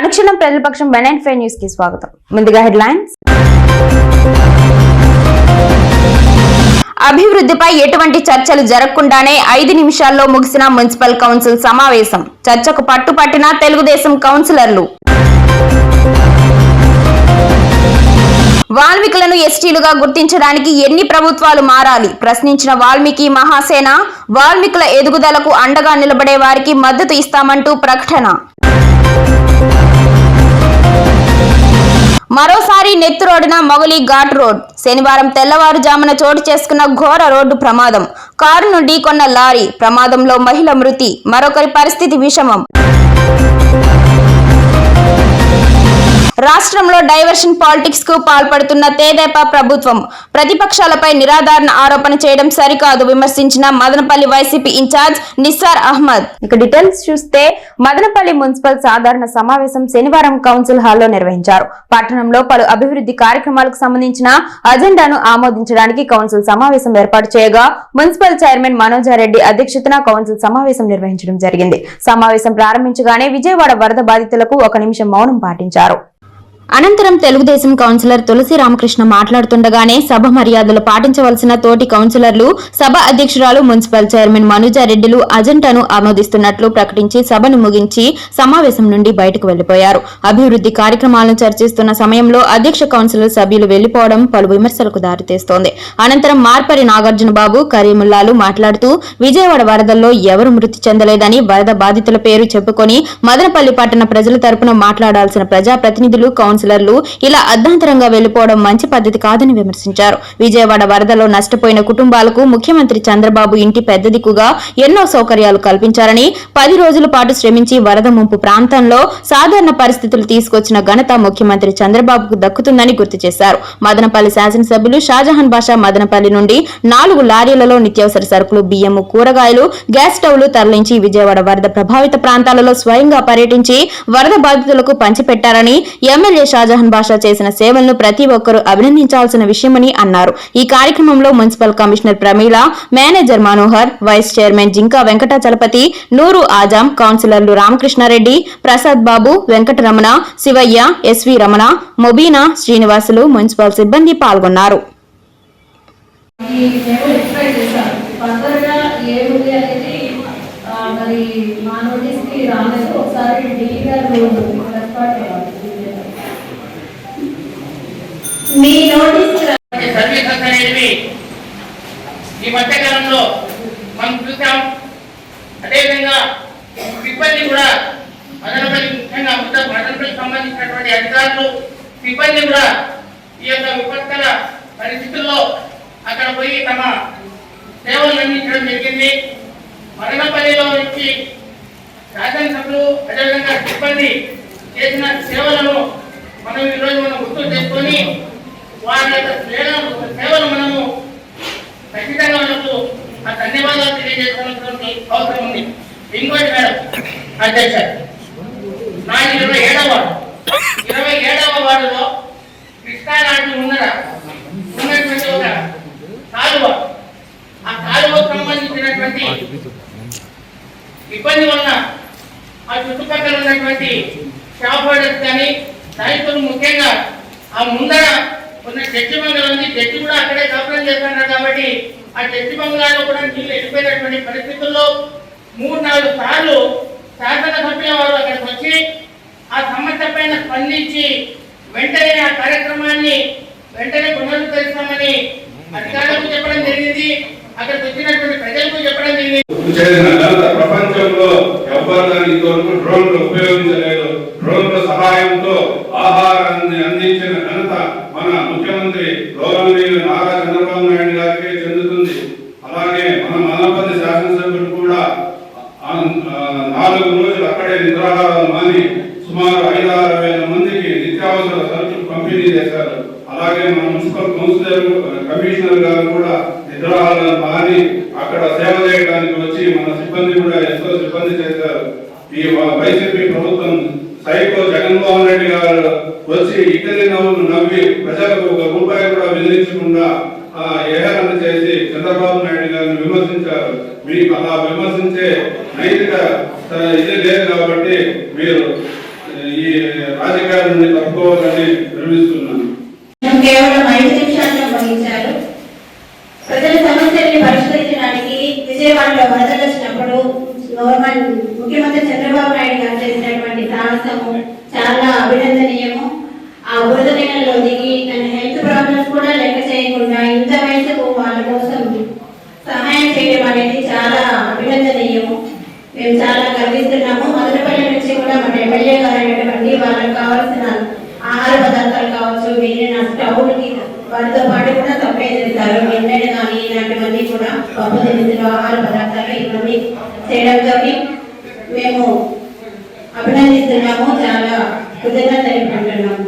అనుక్షణం ప్రజలపక్షం benign five న్యూస్కి స్వాగతం. ముందుగా హెడ్లైన్స్. అభివృద్ధిపై ఎటువంటి చర్చలు జరగకుండానే ఐదు నిమిషాల్లో ముగిసిన మున్సిపల్ కౌన్సిల్ సమావేశం. చర్చకు పట్టుపట్టిన తెలుగుదేశం కౌన్సిలర్లు. వాల్మీకులను ఎస్టీలుగా గుర్తించడానికి ఎన్ని ప్రభుత్వాలు మారాలి? ప్రశ్నించిన వాల్మీకి మహాసేన వాల్మీకుల ఎదుగుదలకు అండగా నిలబడే వారికి మద్దతు ఇస్తామంటూ ప్రకటన. మరోసారి నెత్తురోడిన మొగలి ఘాట్ రోడ్. శనివారం తెల్లవారుజామున చోటు చేసుకున్న ఘోర రోడ్డు ప్రమాదం. కారు నుండి కొన్న లారీ. ప్రమాదంలో మహిళ మృతి. మరొకరి పరిస్థితి విషమం. రాష్ట్రంలో డైవర్షన్ పాలిటిక్స్కు పాల్పడుతున్న తేదేపా ప్రభుత్వం ప్రతిపక్షాలపై నిరాధారణ ఆరోపణ చేయడం సరికాదు విమర్శించిన మదనపల్లి వైసీపీ ఇన్ఛార్జ్ నిస్సార్ అహ్మద్. ఇక డీటెయిల్స్ చూస్తే మదనపల్లి మున్సిపల్ సాధారణ సమావేశం శనివారం కౌన్సిల్ హాల్లో నిర్వహించారు. పట్టణంలో పలు అభివృద్ధి కార్యక్రమాలకు సంబంధించిన అజెండాను ఆమోదించడానికి కౌన్సిల్ సమావేశం ఏర్పాటు చేయగా మున్సిపల్ చైర్మన్ మనోజారెడ్డి అధ్యక్షతన కౌన్సిల్ సమావేశం నిర్వహించడం జరిగింది. సమావేశం ప్రారంభించగానే విజయవాడ వరద బాధితులకు ఒక నిమిషం మౌనం పాటించారు. అనంతరం తెలుగుదేశం కౌన్సిలర్ తులసి రామకృష్ణ మాట్లాడుతుండగానే సభ మర్యాదలు పాటించవలసిన తోటి కౌన్సిలర్లు సభ అధ్యక్షురాలు మున్సిపల్ చైర్మన్ మనుజారెడ్డిలు అజెండాను ఆమోదిస్తున్నట్లు ప్రకటించి సభను ముగించి సమావేశం నుండి బయటకు వెళ్ళిపోయారు అభివృద్ధి కార్యక్రమాలను చర్చిస్తున్న సమయంలో అధ్యక్ష కౌన్సిలర్ సభ్యులు వెళ్ళిపోవడం పలు విమర్శలకు దారితీస్తోంది. అనంతరం మార్పరి నాగార్జున బాబు కరీముల్లాలు మాట్లాడుతూ విజయవాడ వరదల్లో ఎవరు మృతి చెందలేదని వరద బాధితుల పేరు చెప్పుకొని మదనపల్లి పట్టణ ప్రజల తరపున మాట్లాడాల్సిన ప్రజాప్రతినిధులు కౌన్సిలర్లు ఇలా అర్ధాంతరంగా వెళ్ళిపోవడం మంచి పద్ధతి కాదని విమర్శించారు. విజయవాడ వరదలో నష్టపోయిన కుటుంబాలకు ముఖ్యమంత్రి చంద్రబాబు ఇంటి పెద్ద దిక్కుగా ఎన్నో సౌకర్యాలు కల్పించారని పది రోజుల పాటు శ్రమించి వరద ముంపు ప్రాంతంలో సాధారణ పరిస్థితులు తీసుకొచ్చిన ఘనత ముఖ్యమంత్రి చంద్రబాబుకు దక్కుతుందని గుర్తు చేశారు. మదనపల్లి శాసనసభ్యులు షాజహాన్ బాషా మదనపల్లి నుండి నాలుగు లారీలలో నిత్యావసర సరుకులు బియ్యం కూరగాయలు గ్యాస్ స్టవ్లు తరలించి విజయవాడ వరద ప్రభావిత ప్రాంతాలలో స్వయంగా పర్యటించి వరద బాధితులకు పంచిపెట్టారని ఎమ్మెల్యే షాజహాన్ బాషా చేసిన సేవలను ప్రతి ఒక్కరూ అభినందించాల్సిన విషయమని అన్నారు. ఈ కార్యక్రమంలో municipal commissioner Pramila manager Manohar vice chairman Jinka Venkatachalapathi Nooru Azam కౌన్సిలర్లు రామకృష్ణారెడ్డి ప్రసాద్ బాబు వెంకటరమణ శివయ్య ఎస్వి రమణ మొబీనా శ్రీనివాసులు మున్సిపల్ సిబ్బంది పాల్గొన్నారు. మరి మా నోటీస్కి రాలేదు ఒకసారి డీలీ గారు రెస్పాండ్ అవ్వాలి మీ నోటీస్ సర్వీసెస్ అనేవి ఈ మధ్యకాలంలో మనం చూసాం. అదేవిధంగా సిబ్బంది కూడా అదనపల్లి ముఖ్యంగా అమృత మదనపల్లికి సంబంధించినటువంటి అధికారులు సిబ్బంది కూడా ఈ యొక్క విపత్కర పరిస్థితుల్లో అక్కడ పోయి తమ సేవలు అందించడం జరిగింది. మదనపల్లిలో నుంచి శాసనసభ్యులు అదేవిధంగా సిబ్బంది చేసిన సేవలను మనం ఈరోజు మనం గుర్తు చేసుకొని వారి యొక్క సేవలు సేవలు మనము ఖచ్చితంగా మనకు ఆ ధన్యవాదాలు తెలియజేసినటువంటి అవసరం ఉంది. ఇంకోటి మేడం అధ్యక్ష నా ఇరవై ఏడవ వార్డు. ఇరవై ఏడవ వార్డులో కృష్ణారాజు ఉన్నర? ఉన్నటువంటి ఒక కాలువ. ఆ కాలువకు సంబంధించినటువంటి ఇబ్బంది వలన ఆ చుట్టుపక్కల ఉన్నటువంటి షాప్ హోల్డర్స్ కానీ రైతులు ముఖ్యంగా ఆ ముందర ఉన్న చర్చి బంగ్లా ఉంది చర్చి కూడా అక్కడే కాపురం చేస్తున్నారు కాబట్టి ఆ చర్చి బంగ్లాలో కూడా నీళ్ళు వెళ్ళిపోయినటువంటి పరిస్థితుల్లో మూడు నాలుగు సార్లు శాసనసభ్యుల వారు అక్కడికి వచ్చి ఆ సమస్య పైన స్పందించి వెంటనే ఆ కార్యక్రమాన్ని వెంటనే పునరుద్ధరిస్తామని అధికారులకు చెప్పడం జరిగింది. అక్కడికి వచ్చినటువంటి ప్రజలకు చెప్పడం జరిగింది. ప్రపంచంలో ఎవ్వరు ఇంతవరకు డ్రోన్లు ఉపయోగించలేదు. డ్రోన్ల సహాయంతో ఆహారాన్ని అంది ముఖ్యమంత్రి గౌరవనీయులు నారా చంద్రబాబు నాయుడు గారికి చెందుతుంది అలాగే మన మనపల్లి శాసనసభ్యులు కూడా ఆ, ఆ, నాలుగు రోజులు అక్కడే నిద్రాహారాలు మాని సుమారు ఐదు ఆరు వేల మందికి నిత్యావసర సరుకులు పంపిణీ చేశారు అలాగే మన మున్సిపల్ కౌన్సిలర్ కమిషనర్ గారు కూడా నిద్రాహారాలు మాని అక్కడ సేవ చేయడానికి వచ్చి మన సిబ్బంది కూడా ఎంతో సిబ్బంది చేశారు ఈ వ- వైసీపీ ప్రభుత్వం సైకో జగన్మోహన్ రెడ్డి గారు వచ్చి ఇక్కడి నవ్వులు నవ్వి ప్రజలకు ఒక రూపాయి కూడా బెదిరించకుండా ఆ, ఏహరణ చేసి చంద్రబాబు నాయుడు గారిని విమర్శించారు మీకు అలా విమర్శించే నైతిక ఆ, ఇది లేదు కాబట్టి మీరు ఈ రాజకీయాల తప్పుకోవాలని నిర్మిస్తున్నాను కేవలం ఐదు నిమిషాల్లో ముగించారు. ప్రజల సమస్యల్ని పరిష్కరించడానికి విజయవాడలో వరదలు వచ్చినప్పుడు గవర్నమెంట్ ముఖ్యమంత్రి చంద్రబాబు నాయుడు గారు చేసినటువంటి సాహసము చాలా అభినందనీయము ఆ బురద నీళ్ళలో దిగి తన హెల్త్ ప్రాబ్లమ్స్ కూడా లెక్క చేయకుండా ఇంత వయసుకు వాళ్ళ కోసం సహాయం చేయడం అనేది చాలా అభినందనీయము మేము చాలా గర్విస్తున్నాము మదనపల్లి నుంచి కూడా మన ఎమ్మెల్యే గారు అయినటువంటి వాళ్ళకి కావాల్సిన ఆహార పదార్థాలు కావచ్చు మిగిలిన స్టవ్లకి వాటితో పాటు కూడా సప్లై చేస్తారు ఎన్నెడ కానీ ఇలాంటివన్నీ కూడా పప్పు దినుసులు ఆహార పదార్థాలు ఇవన్నీ చేయడంతో మేము అభినందిస్తున్నాము. చాలా కృతజ్ఞత తెలుపుకుంటున్నాము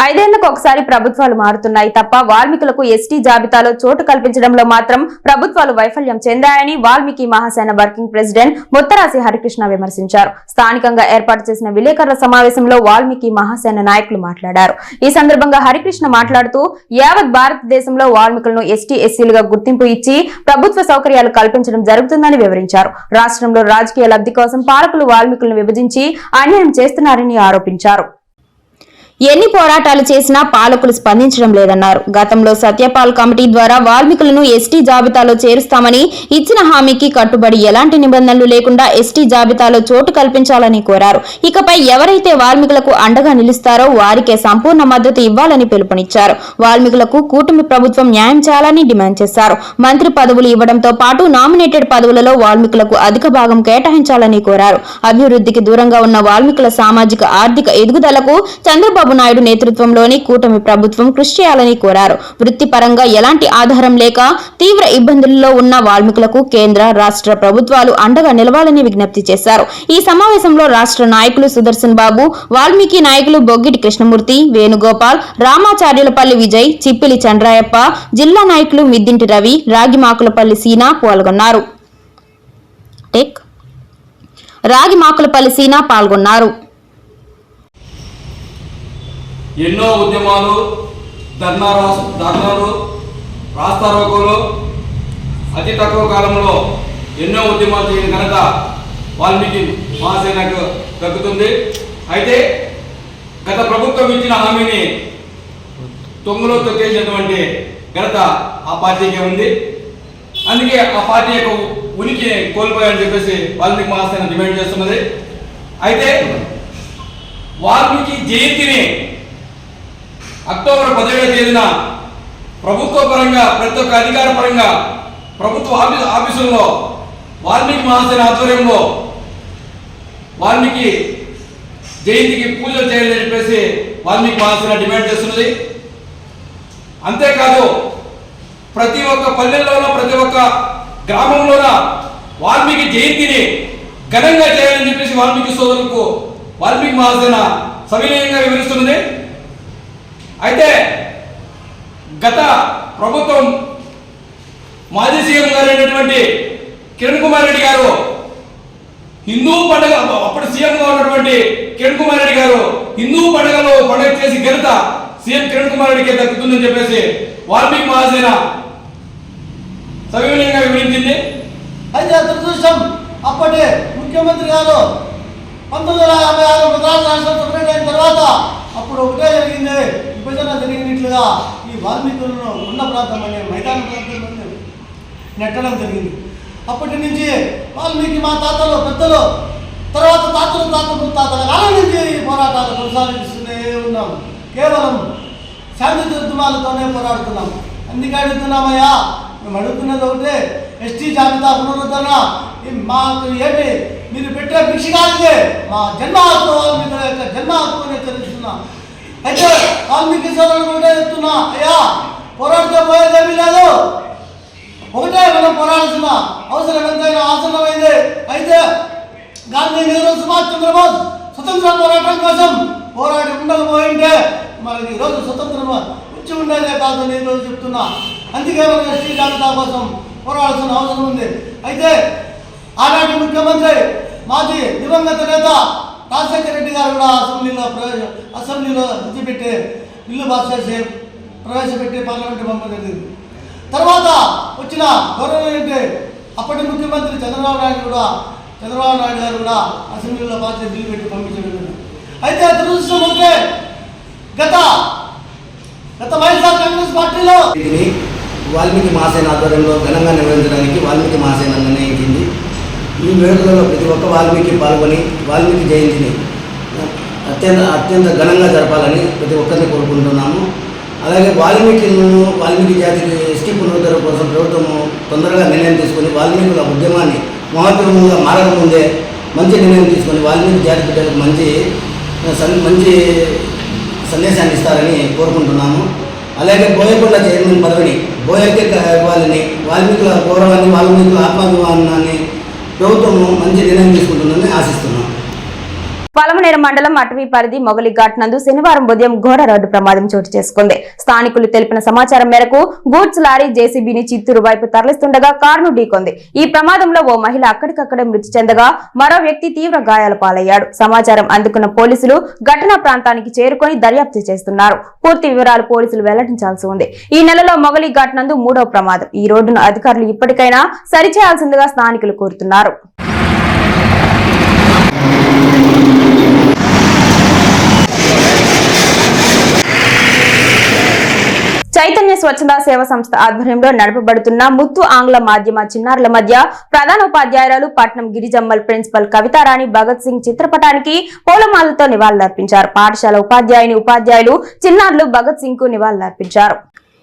ఐదేళ్ళకు ఒకసారి ప్రభుత్వాలు మారుతున్నాయి తప్ప వాల్మీకులకు ఎస్టీ జాబితాలో చోటు కల్పించడంలో మాత్రం ప్రభుత్వాలు వైఫల్యం చెందాయని వాల్మీకి మహాసేన వర్కింగ్ ప్రెసిడెంట్ ముత్తరాసి హరికృష్ణ విమర్శించారు. స్థానికంగా ఏర్పాటు చేసిన విలేకరుల సమావేశంలో వాల్మీకి మహాసేన నాయకులు మాట్లాడారు. ఈ సందర్భంగా హరికృష్ణ మాట్లాడుతూ యావత్ భారతదేశంలో వాల్మీకులను ఎస్టీ ఎస్సీలుగా గుర్తింపు ఇచ్చి ప్రభుత్వ సౌకర్యాలు కల్పించడం జరుగుతుందని వివరించారు. రాష్ట్రంలో రాజకీయ లబ్ధి కోసం పాలకులు వాల్మీకులను విభజించి అన్యాయం చేస్తున్నారని ఆరోపించారు. ఎన్ని పోరాటాలు చేసినా పాలకులు స్పందించడం లేదన్నారు. గతంలో సత్యపాల్ కమిటీ ద్వారా వాల్మీకులను ఎస్టీ జాబితాలో చేరుస్తామని ఇచ్చిన హామీకి కట్టుబడి ఎలాంటి నిబంధనలు లేకుండా ఎస్టీ జాబితాలో చోటు కల్పించాలని కోరారు. ఇకపై ఎవరైతే వాల్మీకులకు అండగా నిలుస్తారో వారికే సంపూర్ణ మద్దతు ఇవ్వాలని పిలుపునిచ్చారు. వాల్మీకులకు కూటమి ప్రభుత్వం న్యాయం చేయాలని డిమాండ్ చేశారు. మంత్రి పదవులు ఇవ్వడంతో పాటు నామినేటెడ్ పదవులలో వాల్మీకులకు అధిక భాగం కేటాయించాలని కోరారు. అభివృద్ధికి దూరంగా ఉన్న వాల్మీకుల సామాజిక ఆర్థిక ఎదుగుదలకు చంద్రబాబు నాయుడు నేతృత్వంలోని కూటమి ప్రభుత్వం కృషి చేయాలని కోరారు. వృత్తిపరంగా ఎలాంటి ఆధారం లేక తీవ్ర ఇబ్బందుల్లో ఉన్న వాల్మీకులకు కేంద్ర రాష్ట్ర ప్రభుత్వాలు అండగా నిలవాలని విజ్ఞప్తి చేశారు. ఈ సమావేశంలో రాష్ట్ర నాయకులు సుదర్శన్ బాబు వాల్మీకి నాయకులు బొగ్గిటి కృష్ణమూర్తి వేణుగోపాల్ రామాచార్యులపల్లి విజయ్ చిప్పిలి చంద్రాయప్ప జిల్లా నాయకులు మిద్దింటి రవి రాగిమాకులపల్లి సీనా పాల్గొన్నారు. రాగిమాకులపల్లి సీనా పాల్గొన్నారు. ఎన్నో ఉద్యమాలు ధర్నా ధర్నాలు రాస్తారోకోలు అతి తక్కువ కాలంలో ఎన్నో ఉద్యమాలు చేయడం ఘనత వాల్మీకి మహాసేనకు దక్కుతుంది. అయితే గత ప్రభుత్వం ఇచ్చిన హామీని తొంగులో తొక్కేసినటువంటి ఘనత ఆ పార్టీకి ఉంది. అందుకే ఆ పార్టీ యొక్క ఉనికి కోల్పోయాయని చెప్పేసి వాల్మీకి మహాసేన డిమాండ్ చేస్తున్నది. అయితే వాల్మీకి జయంతిని అక్టోబర్ పదిహేడవ తేదీన ప్రభుత్వ పరంగా ప్రతి ఒక్క అధికార పరంగా ప్రభుత్వ ఆఫీసు ఆఫీసుల్లో వాల్మీకి మహాసేన ఆధ్వర్యంలో వాల్మీకి జయంతికి పూజలు చేయాలని చెప్పేసి వాల్మీకి మహాసేన డిమాండ్ చేస్తున్నది. అంతేకాదు ప్రతి ఒక్క పల్లెల్లోనూ ప్రతి ఒక్క గ్రామంలోన వాల్మీకి జయంతిని ఘనంగా చేయాలని చెప్పేసి వాల్మీకి సోదరులకు వాల్మీకి మహాసేన సవినయంగా వివరిస్తున్నది. అయితే గత ప్రభుత్వం మాజీ సీఎం గారైనటువంటి కిరణ్ కుమార్ రెడ్డి గారు హిందూ పండుగ అప్పుడు సీఎంగా ఉన్నటువంటి కిరణ్ కుమార్ రెడ్డి గారు హిందూ పండుగలో పండుగ చేసి ఘనత సీఎం కిరణ్ కుమార్ రెడ్డికి దక్కుతుందని చెప్పేసి వాల్మీకి మహాసేన సవినయంగా వివరించింది. అయితే దురదృష్టం అప్పటి ముఖ్యమంత్రి గారు పంతొమ్మిది వందల యాభై ఆరు మద్రాసు రాష్ట్రం సపరేట్ అయిన తర్వాత అప్పుడు ఒకటే జరిగింది. విభజన జరిగినట్లుగా ఈ వాల్మీకులను ఉన్న ప్రాంతం అనే మైదాన ప్రాంతంలో నెట్టడం జరిగింది. అప్పటి నుంచి వాల్మీకి మా తాతలు పెద్దలు తర్వాత తాతలు తాతలు తాతల కాలం నుంచి ఈ పోరాటాలు కొనసాగిస్తూనే ఉన్నాం. కేవలం శాంతి ఉద్యమాలతోనే పోరాడుతున్నాం. అందుకే అడుగుతున్నామయ్యా మేము అడుగుతున్నది ఒకటే ఎస్టీ జాబితా పునరుద్ధరణ. మాకు ఏమి? మీరు పెట్టే భిక్ష కాదు మా జన్మ హక్కు వాల్మీకుల యొక్క జన్మ హక్కు అని అయితే వాల్మీకి సోదరులు ఒకటే చెప్తున్నా. అయ్యా పోరాడితే పోయేదేమీ లేదు. ఒకటే మనం పోరాడాల్సిన అవసరం ఎంతైనా ఆసన్నమైంది. అయితే గాంధీ నెహ్రూ సుభాష్ చంద్రబోస్ స్వతంత్ర పోరాటం కోసం పోరాడి ఉండకపోయింటే మనకి ఈరోజు స్వతంత్రం వచ్చి ఉండేదే కాదు నేను ఈరోజు చెప్తున్నా. అందుకే మనం ఎస్టీ జాబితా కోసం పోరాడాల్సిన అవసరం ఉంది. అయితే ఆనాటి ముఖ్యమంత్రి మాజీ దివంగత నేత రాజశేఖర రెడ్డి గారు కూడా అసెంబ్లీలో ప్రవేశ అసెంబ్లీలో విడిచిపెట్టి బిల్లు పాస్ చేసి ప్రవేశపెట్టి పార్లమెంట్ పంపడం జరిగింది. తర్వాత వచ్చిన గౌరవ అప్పటి ముఖ్యమంత్రి చంద్రబాబు నాయుడు కూడా చంద్రబాబు నాయుడు గారు కూడా అసెంబ్లీలో పాస్ చేసి బిల్లు పెట్టి పంపించడం అయితే దురదృష్టం ఉంటే గత గత వైఎస్ఆర్ కాంగ్రెస్ పార్టీలో వాల్మీకి మహాసేన ఆధ్వర్యంలో ఘనంగా నిర్వహించడానికి వాల్మీకి మహాసేన నిర్ణయించింది. ఈ వేడుకలలో ప్రతి ఒక్క వాల్మీకి పాల్గొని వాల్మీకి జయంతిని అత్యంత అత్యంత ఘనంగా జరపాలని ప్రతి ఒక్కరిని కోరుకుంటున్నాము. అలాగే వాల్మీకిలను వాల్మీకి జాతికి ఎస్టీ పునరుద్ధరణ కోసం ప్రభుత్వం తొందరగా నిర్ణయం తీసుకొని వాల్మీకుల ఉద్యమాన్ని మహోద్యమంగా మారకముందే మంచి నిర్ణయం తీసుకొని వాల్మీకి జాతి బిడ్డలకు మంచి సన్- మంచి సందేశాన్ని ఇస్తారని కోరుకుంటున్నాము. అలాగే బోయకొండ చైర్మన్ పదవిని బోయకే ఇవ్వాలని వాల్మీకుల గౌరవాన్ని వాల్మీకుల ఆత్మాభిమానాన్ని ప్రభుత్వం మంచి నిర్ణయం తీసుకుంటుందని ఆశిస్తున్నాం. పలమనేరు మండలం అటవీ పరిధి మొగలి ఘాట్ నందు శనివారం ఉదయం ఘోర రోడ్డు ప్రమాదం చోటు చేసుకుంది. స్థానికులు తెలిపిన సమాచారం మేరకు గూడ్స్ లారీ జేసీబీని చిత్తూరు వైపు తరలిస్తుండగా కారును ఢీకొంది. ఈ ప్రమాదంలో ఓ మహిళ అక్కడికక్కడే మృతి చెందగా మరో వ్యక్తి తీవ్ర గాయాల పాలయ్యాడు. సమాచారం అందుకున్న పోలీసులు ఘటనా ప్రాంతానికి చేరుకొని దర్యాప్తు చేస్తున్నారు. పూర్తి వివరాలు పోలీసులు వెల్లడించాల్సి ఉంది. ఈ నెలలో మొగలి ఘాట్ నందు మూడో ప్రమాదం. ఈ రోడ్డును అధికారులు ఇప్పటికైనా సరిచేయాల్సిందిగా స్థానికులు కోరుతున్నారు. చైతన్య స్వచ్ఛంద సేవ సంస్థ ఆధ్వర్యంలో నడపబడుతున్న ముత్తు ఆంగ్ల మాధ్యమ చిన్నారుల మధ్య ప్రధాన ఉపాధ్యాయురాలు పట్నం గిరిజమ్మల్ ప్రిన్సిపల్ కవితారాణి భగత్ సింగ్ చిత్రపటానికి పూలమాలతో నివాళులర్పించారు. పాఠశాల ఉపాధ్యాయుని ఉపాధ్యాయులు చిన్నారులు భగత్ సింగ్కు నివాళులర్పించారు.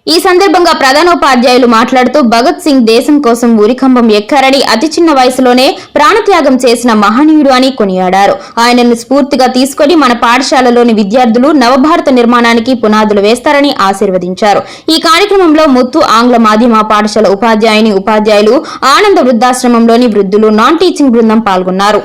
ఈ సందర్భంగా ప్రధానోపాధ్యాయులు మాట్లాడుతూ భగత్ సింగ్ దేశం కోసం ఉరికంబం ఎక్కారని అతి చిన్న వయసులోనే ప్రాణత్యాగం చేసిన మహనీయుడు అని కొనియాడారు. ఆయనను స్ఫూర్తిగా తీసుకొని మన పాఠశాలలోని విద్యార్థులు నవభారత నిర్మాణానికి పునాదులు వేస్తారని ఆశీర్వదించారు. ఈ కార్యక్రమంలో ముత్తు ఆంగ్ల మాధ్యమ పాఠశాల ఉపాధ్యాయుని ఉపాధ్యాయులు ఆనంద వృద్ధాశ్రమంలోని వృద్ధులు నాన్ టీచింగ్ బృందం పాల్గొన్నారు.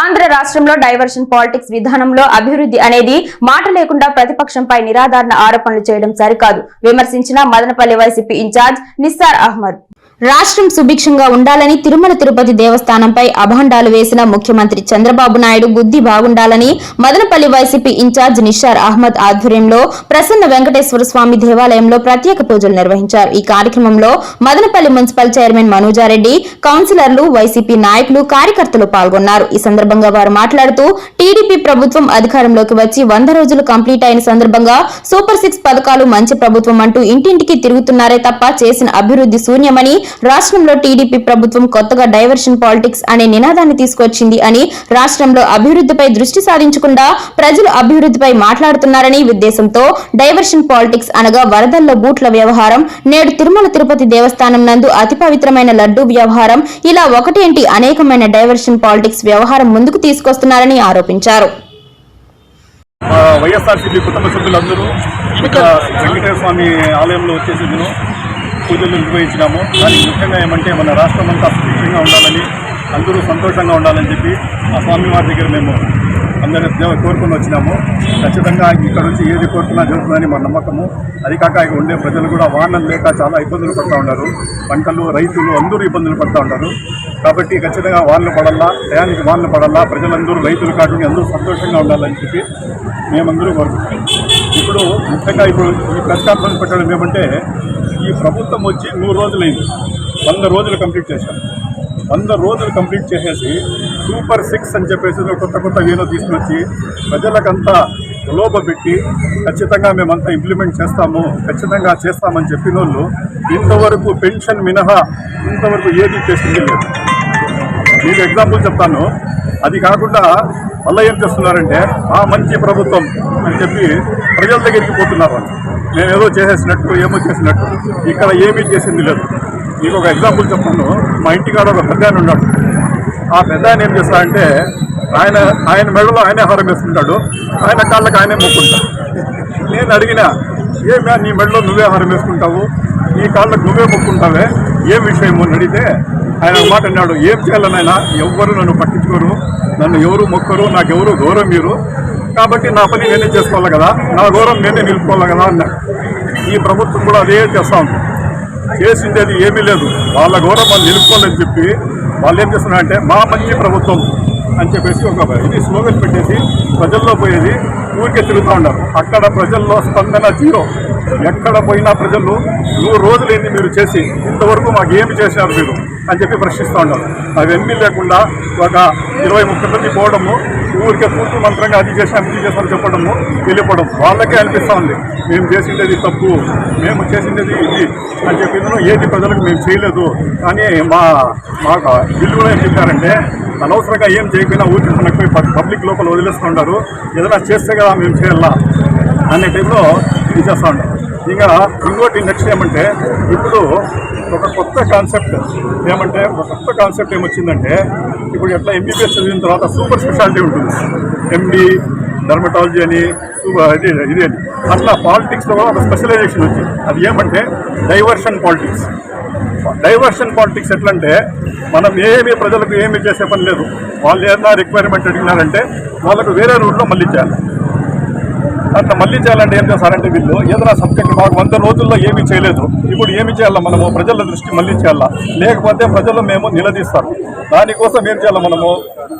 ఆంధ్ర రాష్ట్రంలో డైవర్షన్ పాలిటిక్స్ విధానంలో అభివృద్ధి అనేది మాట లేకుండా ప్రతిపక్షంపై నిరాధారణ ఆరోపణలు చేయడం సరికాదు. విమర్శించిన మదనపల్లి వైసీపీ ఇన్ఛార్జ్ నిస్సార్ అహ్మద్. రాష్ట్రం సుభిక్షంగా ఉండాలని తిరుమల తిరుపతి దేవస్థానంపై అభాండాలు వేసిన ముఖ్యమంత్రి చంద్రబాబు నాయుడు బుద్ధి బాగుండాలని మదనపల్లి వైసీపీ ఇన్ఛార్జ్ నిషార్ అహ్మద్ ఆధ్వర్యంలో ప్రసన్న వెంకటేశ్వర స్వామి దేవాలయంలో ప్రత్యేక పూజలు నిర్వహించారు. ఈ కార్యక్రమంలో మదనపల్లి మున్సిపల్ చైర్మన్ మనోజారెడ్డి కౌన్సిలర్లు వైసీపీ నాయకులు కార్యకర్తలు పాల్గొన్నారు. ఈ సందర్భంగా వారు మాట్లాడుతూ టీడీపీ ప్రభుత్వం అధికారంలోకి వచ్చి వంద రోజులు కంప్లీట్ అయిన సందర్భంగా సూపర్ సిక్స్ పథకాలు మంచి ప్రభుత్వం అంటూ ఇంటింటికి తిరుగుతున్నారే తప్ప చేసిన అభివృద్ధి శూన్యమని రాష్ట్రంలో టీడీపీ ప్రభుత్వం కొత్తగా డైవర్షన్ పాలిటిక్స్ అనే నినాదాన్ని తీసుకొచ్చింది అని రాష్ట్రంలో అభివృద్ధిపై దృష్టి సాధించకుండా ప్రజలు అభివృద్ధిపై మాట్లాడుతున్నారని ఉద్దేశంతో డైవర్షన్ పాలిటిక్స్ అనగా వరదల్లో బూట్ల వ్యవహారం నేడు తిరుమల తిరుపతి దేవస్థానం నందు అతి పవిత్రమైన లడ్డూ వ్యవహారం ఇలా ఒకటేంటి అనేకమైన డైవర్షన్ పాలిటిక్స్ వ్యవహారం ముందుకు తీసుకొస్తున్నారని ఆరోపించారు. వైఎస్ఆర్సీపీ కుటుంబ సభ్యులందరూ ఇక్కడ వెంకటేశ్వర స్వామి ఆలయంలో వచ్చేసి నేను పూజలు నిర్వహించినాము. దానికి ముఖ్యంగా ఏమంటే మన రాష్ట్రం అంతా సుభిక్షంగా ఉండాలని అందరూ సంతోషంగా ఉండాలని చెప్పి ఆ స్వామివారి దగ్గర మేము అందరూ కోరుకుని కోరుకొని వచ్చినాము. ఖచ్చితంగా ఇక్కడ నుంచి ఏది కోరుకున్నా జరుగుతుందని మా నమ్మకము. అది కాక ఇక్కడ ఉండే ప్రజలు కూడా వాహనం లేక చాలా ఇబ్బందులు పడుతూ ఉన్నారు. పంటలు రైతులు అందరూ ఇబ్బందులు పడుతూ ఉన్నారు. కాబట్టి ఖచ్చితంగా వానలు పడాలా టయానికి వానలు పడాలా ప్రజలందరూ రైతులు కాకుండా అందరూ సంతోషంగా ఉండాలని చెప్పి మేమందరూ కోరుకుంటున్నాం. ఇప్పుడు ముఖ్యంగా ఇప్పుడు ఈ ప్రెస్ కాన్ఫరెన్స్ పెట్టడం ఏమంటే ఈ ప్రభుత్వం వచ్చి నూరు రోజులైంది. వంద రోజులు కంప్లీట్ చేశాం వంద రోజులు కంప్లీట్ చేసేసి సూపర్ సిక్స్ అని చెప్పేసి కొత్త కొత్త వేలో తీసుకొచ్చి ప్రజలకంతా లోపపెట్టి ఖచ్చితంగా మేమంతా ఇంప్లిమెంట్ చేస్తాము ఖచ్చితంగా చేస్తామని చెప్పిన వాళ్ళు ఇంతవరకు పెన్షన్ మినహా ఇంతవరకు ఏది చేసింది లేదు. మీకు ఎగ్జాంపుల్ చెప్తాను. అది కాకుండా మళ్ళీ ఏం చేస్తున్నారంటే ఆ మంచి ప్రభుత్వం అని చెప్పి ప్రజల దగ్గరికి పోతున్నారు నేను ఏదో చేసేసినట్టు ఏమో చేసినట్టు. ఇక్కడ ఏమీ చేసింది లేదు. మీకు ఒక ఎగ్జాంపుల్ చెప్తాను. మా ఇంటికాడ ఒక పెద్ద ఆయన ఉన్నాడు. ఆ పెద్ద ఆయన ఏం చేస్తాడంటే ఆయన ఆయన మెడలో ఆయనే హారం వేసుకుంటాడు. ఆయన కాళ్ళకి ఆయనే మొక్కుంటాడు. నేను అడిగిన ఏమే నీ మెడలో నువ్వే హారం వేసుకుంటావు? నీ కాళ్ళకు నువ్వే మొక్కుంటావే? ఏం విషయం? అని అడిగితే ఆయన ఒక మాట అన్నాడు ఏం చేయాలనైనా ఎవ్వరు నన్ను పట్టించుకోరు. నన్ను ఎవరు మొక్కరు? నాకెవరు గౌరవం మీరు కాబట్టి నా పని నేనే చేసుకోవాలి కదా. నా గౌరవం నేనే నిలుపుకోవాలి కదా అన్న. ఈ ప్రభుత్వం కూడా అదే చేస్తా ఉంది. చేసిండేది ఏమీ లేదు. వాళ్ళ గౌరవం వాళ్ళు నిలుపుకోవాలని చెప్పి వాళ్ళు ఏం చేస్తున్నారంటే మా మంచి ప్రభుత్వం అని చెప్పేసి ఒక ఇది స్లోగన్ పెట్టేసి ప్రజల్లో పోయేది ఊరికే తిరుగుతూ ఉన్నారు. అక్కడ ప్రజల్లో స్పందన జీరో. ఎక్కడ పోయినా ప్రజలు నూరు రోజులేంది మీరు చేసి? ఇంతవరకు మాకు ఏమి చేశారు మీరు? అని చెప్పి ప్రశ్నిస్తూ ఉన్నారు. అవన్నీ లేకుండా ఒక ఇరవై ముప్పై మంది పోవడము ఊరికే పూర్తి మంత్రంగా అది చేసాం ఇది చేసాం చెప్పడము వెళ్ళిపోవడం వాళ్ళకే అనిపిస్తూ ఉంది. మేము చేసిండేది తప్పు మేము చేసిండేది ఇది అని చెప్పిన ఏది ప్రజలకు మేము చేయలేదు. కానీ మా మా కూడా ఏం చెప్పారంటే అనవసరంగా ఏం చేయకపోయినా ఊరికి మనకు పోయి పబ్లిక్ లోపల వదిలేస్తుంటారు ఏదైనా చేస్తే కదా మేము చేయాలా అనే టైంలో ఇది చేస్తూ ఉంటాం ఇంకా ఇంకోటి నెక్స్ట్ ఏమంటే ఇప్పుడు ఒక కొత్త కాన్సెప్ట్ ఏమంటే ఒక కొత్త కాన్సెప్ట్ ఏమొచ్చిందంటే ఇప్పుడు ఎట్లా ఎంబీబీఎస్ చదివిన తర్వాత సూపర్ స్పెషాలిటీ ఉంటుంది. ఎండి డర్మటాలజీ అని సూపర్ ఇది ఇది అని. అట్లా పాలిటిక్స్లో ఒక స్పెషలైజేషన్ వచ్చింది. అది ఏమంటే డైవర్షన్ పాలిటిక్స్ డైవర్షన్ పాలిటిక్స్ ఎట్లంటే మనం ఏమి ప్రజలకు ఏమి చేసే పని లేదు. వాళ్ళు ఏదైనా రిక్వైర్మెంట్ అడిగినారంటే వాళ్ళకు వేరే రూట్లో మళ్ళీ చేయాలి. దాంట్లో మళ్ళీ చేయాలంటే ఏం చేస్తారంటే వీళ్ళు? ఏదైనా సబ్జెక్ట్ మాకు వంద రోజుల్లో ఏమీ చేయలేదు. ఇప్పుడు ఏమి చేయాలా? మనము ప్రజల దృష్టి మళ్ళీ చేయాలా? లేకపోతే ప్రజలు మేము నిలదీస్తారు. దానికోసం ఏం చేయాలి మనము?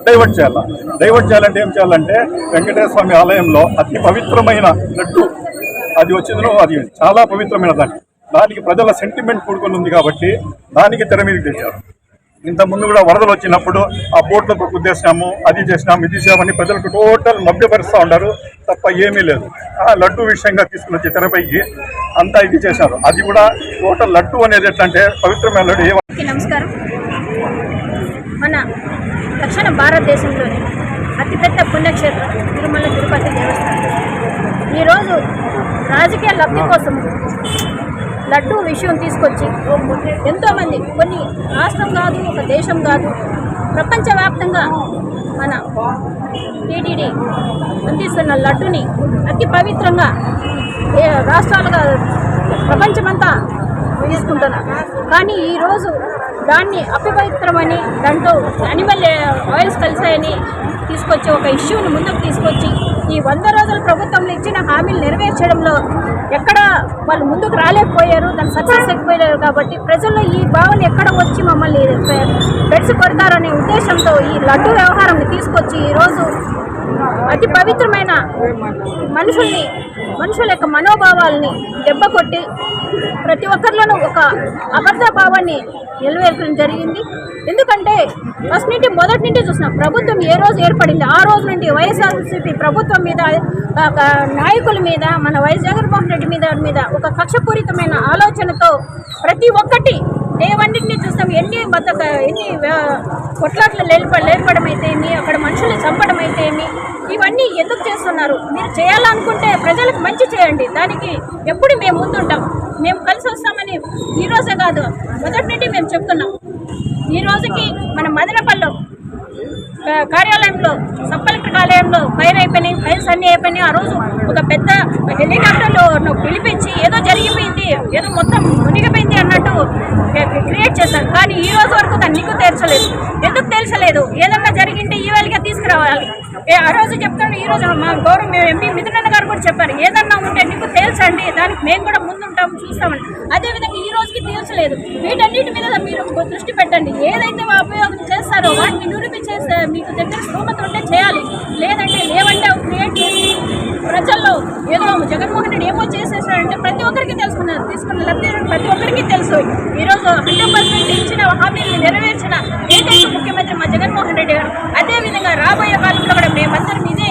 డైవర్ట్ చేయాలా? డైవర్ట్ చేయాలంటే ఏం చేయాలంటే వెంకటేశ్వర స్వామి ఆలయంలో అతి పవిత్రమైన లడ్డు. అది వచ్చిందో అది చాలా పవిత్రమైన దాన్ని దానికి ప్రజల సెంటిమెంట్ కూడుకొని ఉంది కాబట్టి దానికి తెర మీద తెచ్చారు. ఇంత ముందు కూడా వరదలు వచ్చినప్పుడు ఆ బోట్లకు కుద్దేశాము అది చేసినాము ఇది చేసామని ప్రజలకు టోటల్ మభ్యపరుస్తూ ఉన్నారు. తప్ప ఏమీ లేదు. ఆ లడ్డు విషయంగా తీసుకుని వచ్చి తెరపైకి అంతా ఇది చేశారు. అది కూడా టోటల్ లడ్డు అనేది ఎట్లంటే పవిత్రమైన లడ్డు. ఏ అందరికీ నమస్కారం. మన దక్షిణ భారతదేశంలోని అతిపెద్ద పుణ్యక్షేత్రం తిరుమల తిరుపతి దేవస్థానం. ఈరోజు రాజకీయ లబ్ధి కోసం లడ్డూ విషయం తీసుకొచ్చి ఎంతోమంది కొన్ని రాష్ట్రం కాదు ఒక దేశం కాదు ప్రపంచవ్యాప్తంగా మన టీటీడీ అందిస్తున్న లడ్డుని అతి పవిత్రంగా ఏ రాష్ట్రాలుగా ప్రపంచమంతా తీసుకుంటున్నారు. కానీ ఈరోజు దాన్ని అపవిత్రమని దాంట్లో అనిమల్ ఆయిల్స్ కలిసాయని తీసుకొచ్చి ఒక ఇష్యూని ముందుకు తీసుకొచ్చి ఈ వంద రోజుల ప్రభుత్వంలో ఇచ్చిన హామీలు నెరవేర్చడంలో ఎక్కడ వాళ్ళు ముందుకు రాలేకపోయారు దాన్ని సక్సెస్ అయిపోయారు కాబట్టి ప్రజల్లో ఈ భావన ఎక్కడ వచ్చి మమ్మల్ని పెడిసి కొడతారనే ఉద్దేశంతో ఈ లడ్డు వ్యవహారాన్ని తీసుకొచ్చి ఈరోజు అతి పవిత్రమైన మనుషుల్ని మనుషుల యొక్క మనోభావాల్ని దెబ్బ కొట్టి ప్రతి ఒక్కరిలోనూ ఒక అబద్ధ భావాన్ని నిలవేర్చడం జరిగింది. ఎందుకంటే ఫస్ట్ నుండి మొదటి నుండి చూసిన ప్రభుత్వం ఏ రోజు ఏర్పడింది ఆ రోజు నుండి వైఎస్ఆర్సీపీ ప్రభుత్వం మీద ఒక నాయకుల మీద మన వైఎస్ జగన్మోహన్ రెడ్డి మీద మీద ఒక కక్షపూరితమైన ఆలోచనతో ప్రతి ఒక్కటి ఏవన్నింటినీ చూస్తాం. ఎన్ని బత ఎన్ని కొట్లాట్లు లేప లేపడం అయితేమి అక్కడ మనుషుల్ని చంపడం అయితేమి ఇవన్నీ ఎందుకు చేస్తున్నారు? మీరు చేయాలనుకుంటే ప్రజలకు మంచి చేయండి. దానికి ఎప్పుడు మేము ముందుంటాం. మేము కలిసి వస్తామని ఈ రోజే కాదు మొదటి నుండి మేము చెప్తున్నాం. ఈ రోజుకి మన మదనపల్లిలో కార్యాలయంలో సబ్ కలెక్టర్ కార్యాలయంలో ఫైర్ అయిపోయినాయి ఫైర్స్ అన్నీ అయిపోయినాయి. ఆ రోజు ఒక పెద్ద హెలికాప్టర్లో నువ్వు పిలిపించి ఏదో జరిగిపోయింది ఏదో మొత్తం మునిగిపోయింది అన్నట్టు క్రియేట్ చేశారు కానీ ఈ రోజు వరకు తెలుసలేదు. ఎందుకు తెలుసలేదు? ఏదన్నా జరిగింటే ఈ తీసుకురావాలి. ఆ రోజు చెప్తాడు ఈ రోజు మా గౌరవ మేము ఎంపీ మిథునన్న గారు కూడా చెప్పారు ఏదన్నా ఉంటే నీకు తేల్చండి దానికి మేము కూడా ముందుంటాం చూస్తామని. అదేవిధంగా ఈ రోజుకి తీర్చలేదు వీటన్నిటి మీద మీరు దృష్టి పెట్టండి. ఏదైతే ఉపయోగం చేస్తారో వాటిని నిరూపించేస్తే మీకు దగ్గర స్థూమత ఉంటే చేయాలి. లేదంటే లేవంటే క్రియేట్ చేసి ప్రజల్లో ఏదో జగన్మోహన్ రెడ్డి ఏమో చేసేసాడంటే ప్రతి ఒక్కరికి తెలుసుకున్నారు. తీసుకున్న లబ్ధి ప్రతి ఒక్కరికి తెలుసు. ఈరోజు హండ్రెడ్ పర్సెంట్ ఇచ్చిన హామీని నెరవేర్చిన ఏకైక ముఖ్యమంత్రి మా జగన్మోహన్ రెడ్డి గారు. అదేవిధంగా రాబోయే కాలంలో కూడా మేమందరం ఇదే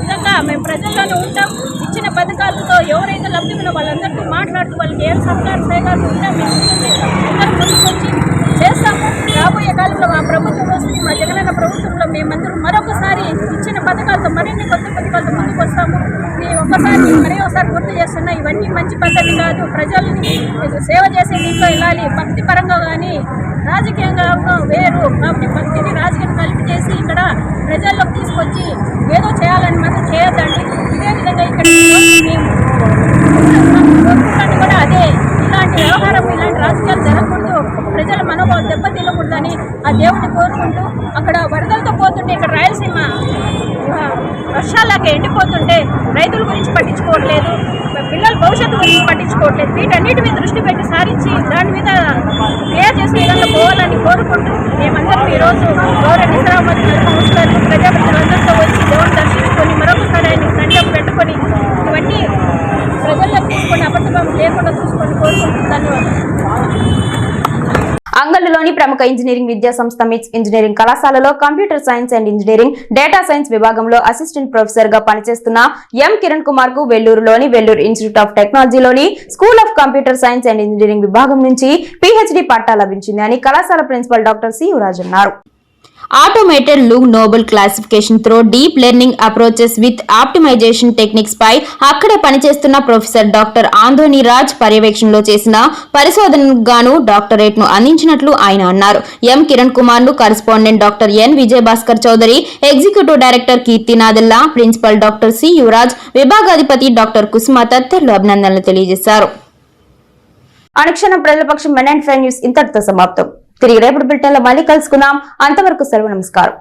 విధంగా మేము ప్రజల్లోనే ఉంటాం. ఇచ్చిన పథకాలతో ఎవరైతే లబ్ధి ఉన్నో వాళ్ళందరితో మాట్లాడుతూ వాళ్ళకి ఏం సహకారం సహకారం ఉన్నా మేము అందరం ముందుకు వచ్చి చేస్తాము. రాబోయే కాలంలో మా ప్రభుత్వం వస్తుంది. మా జగనన్న ప్రభుత్వంలో మేమందరం మరొకసారి ఇచ్చిన పథకాలతో మరిన్ని కొత్త పథకాలతో ముందుకు వస్తాము. ఈ ఒక్కసారి మరీ ఒకసారి గుర్తు చేస్తున్నా ఇవన్నీ మంచి పద్ధతి కాదు. ప్రజల్ని సేవ చేసే దీంట్లో వెళ్ళాలి. భక్తి పరంగా కానీ రాజకీయంగా వేరు. కాబట్టి భక్తిని రాజకీయం కలిపి చేసి ఇక్కడ ప్రజల్లోకి తీసుకొచ్చి ఏదో చేయాలని మాత్రం చేయొద్దండి. ఇదే విధంగా ఇక్కడ మేము కూడా అదే ఇలాంటి వ్యవహారం ఇలాంటి రాజకీయాలు జరగకూడదు. ప్రజల మనోభావం దెబ్బతిల్లకూడదని ఆ దేవుడిని కోరుకుంటూ అక్కడ వరదలతో పోతుంటే ఇక్కడ రాయలసీమ వర్షాలాగా ఎండిపోతుంటే రైతుల గురించి పట్టించుకోవట్లేదు పిల్లల భవిష్యత్తు గురించి పట్టించుకోవట్లేదు. వీటన్నిటి మీద దృష్టి పెట్టి సారించి దాని మీద క్లియర్ చేసే విధంగా పోవాలని కోరుకుంటూ మేమందరం ఈరోజు గౌరవ నిజామాబాద్ సంస్థలు ప్రజాప్రతినిధులందరితో వచ్చి దేవుని దర్శించుకొని మరొకసారి ఆయన సంఖ్యం పెట్టుకొని ఇవన్నీ ప్రజల్లో తీసుకొని అబద్ధం లేకుండా చూసుకొని కోరుకుంటూ ధన్యవాదాలు. అంగళ్ళలోని ప్రముఖ ఇంజనీరింగ్ విద్యా సంస్థ మిట్స్ ఇంజనీరింగ్ కళాశాలలో computer science and engineering data science విభాగంలో అసిస్టెంట్ ప్రొఫెసర్గా పనిచేస్తున్న ఎం కిరణ్ కుమార్కు వెల్లూరులోని Vellore institute of టెక్నాలజీలోని school of computer science and engineering విభాగం నుంచి పిహెచ్డి పట్టా లభించింది అని కళాశాల ప్రిన్సిపల్ డాక్టర్ సి యువరాజ్ అన్నారు. Automated loom novel classification through deep learning approaches with optimization techniques పై అక్కడే పనిచేస్తున్న ప్రొఫెసర్ డాక్టర్ ఆంధోని రాజ్ పర్యవేక్షణలో చేసిన పరిశోధనకు గాను డాక్టరేట్ను అందించినట్లు ఆయన అన్నారు. M. Kiran కుమార్ను correspondent doctor N. Vijayabhaskar Chowdary executive director Keerthi Nadella principal doctor C. Yuvaraj విభాగాధిపతి doctor Kusuma తదితరులు అభినందనలు తెలియజేశారు. అనుక్షణం ప్రజలపక్షం మెన్ అండ్ ఫ్రెండ్ న్యూస్ ఇంతటితో సమాప్తం. తిరిగి రేపటి బిల్టన్లో మళ్ళీ కలుసుకుందాం. అంతవరకు సెలవు నమస్కారం.